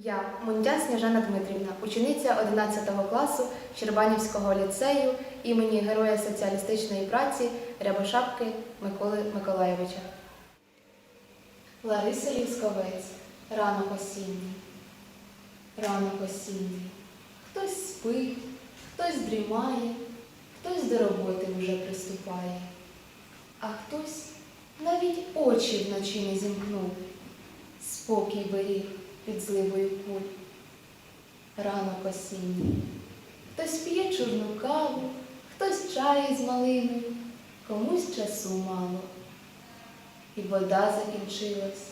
Я, Мундя Сніжана Дмитрівна, учениця 11 класу Щербанівського ліцею імені Героя соціалістичної праці Рябошапки Миколи Миколаєвича. Лариса Лісковець. Ранок осінній. Ранок осінній. Хтось спить, хтось дрімає, хтось до роботи вже приступає, а хтось навіть очі вночі не зімкнув. Спокій беріг під зливою куль. Ранок осінній. Хтось п'є чорну каву, хтось чай з малиною, комусь часу мало. І вода закінчилась,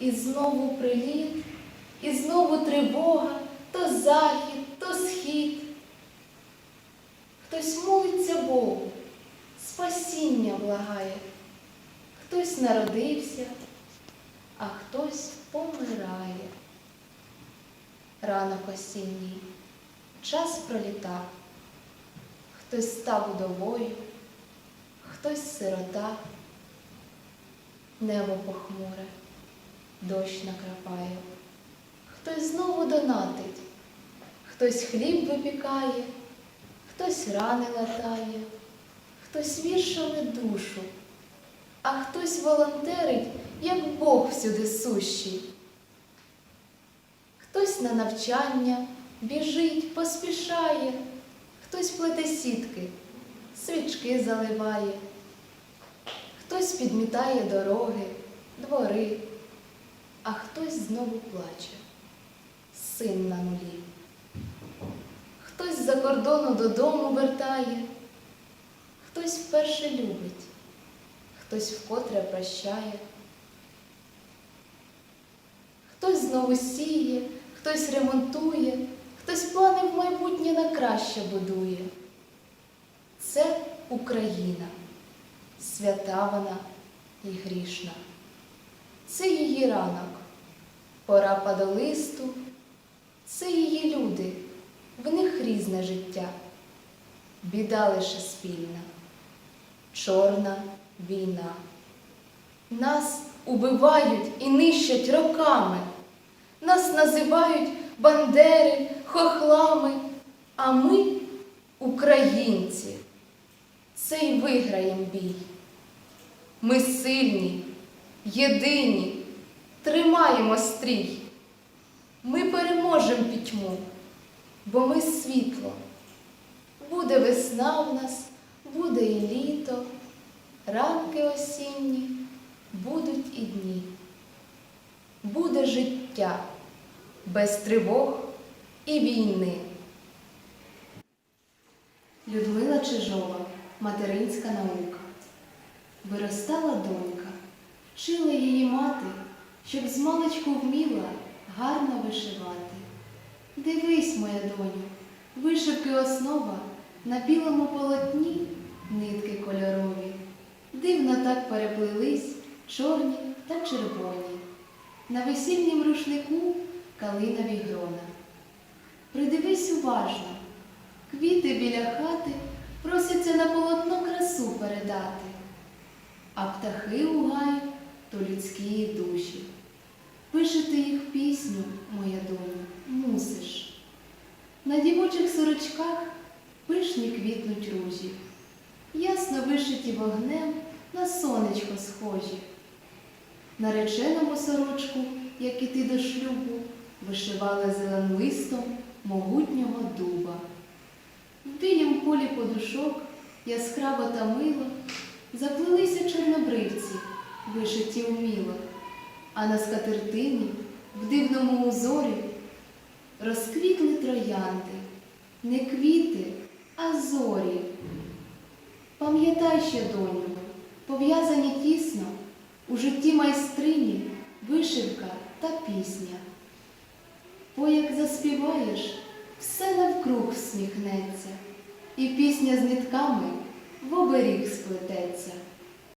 і знову приліт, і знову тривога, то захід, то схід. Хтось молиться Богу, спасіння благає, хтось народився, а хтось помирає. Ранок осінній, час пролітав, хтось став удовою, хтось сирота, небо похмуре, дощ накрапає, хтось знову донатить, хтось хліб випікає, хтось рани латає, хтось вішали душу, а хтось волонтерить, як Бог всюди сущий. Хтось на навчання біжить, поспішає, хтось плете сітки, свічки заливає, хтось підмітає дороги, двори, а хтось знову плаче, син на нулі. Хтось з-за кордону додому вертає, хтось вперше любить, хтось вкотре прощає. Хтось знову сіє, хтось ремонтує, хтось плани в майбутнє на краще будує. Це Україна, свята вона і грішна. Це її ранок, пора падолисту, це її люди, в них різне життя, біда лише спільна, чорна війна. Нас убивають і нищать роками. Нас називають бандери, хохлами, а ми українці. Це й виграєм бій. Ми сильні, єдині, тримаємо стрій. Ми переможемо пітьму, бо ми світло. Буде весна в нас, буде і літо, ранки осінні, будуть і дні. Буде життя без тривог і війни. Людмила Чижова, материнська наука. Виростала донька, вчила її мати, щоб з маличку вміла гарно вишивати. Дивись, моя доню, вишивки основа на білому полотні нитки кольорові. Дивно так переплились чорні та червоні. На весільнім рушнику калинові грона. Придивись уважно, квіти біля хати просяться на полотно красу передати, а птахи у гай то людські душі. Вишити їх пісню, моя доню, мусиш. На дівочих сорочках пишні квітнуть ружі, ясно вишиті вогнем на сонечко схожі. Нареченому сорочку, як іти до шлюбу, вишивали зеленлистом могутнього дуба. В білім полі подушок яскраво та мило заплелися чорнобривці, вишиті уміло, а на скатертині в дивному узорі розквітли троянди, не квіти, а зорі. Пам'ятай ще, доню, пов'язані тісно у житті майстрині вишивка та пісня. Бо як заспіваєш, все навкруг всміхнеться, і пісня з нитками в оберіг сплететься.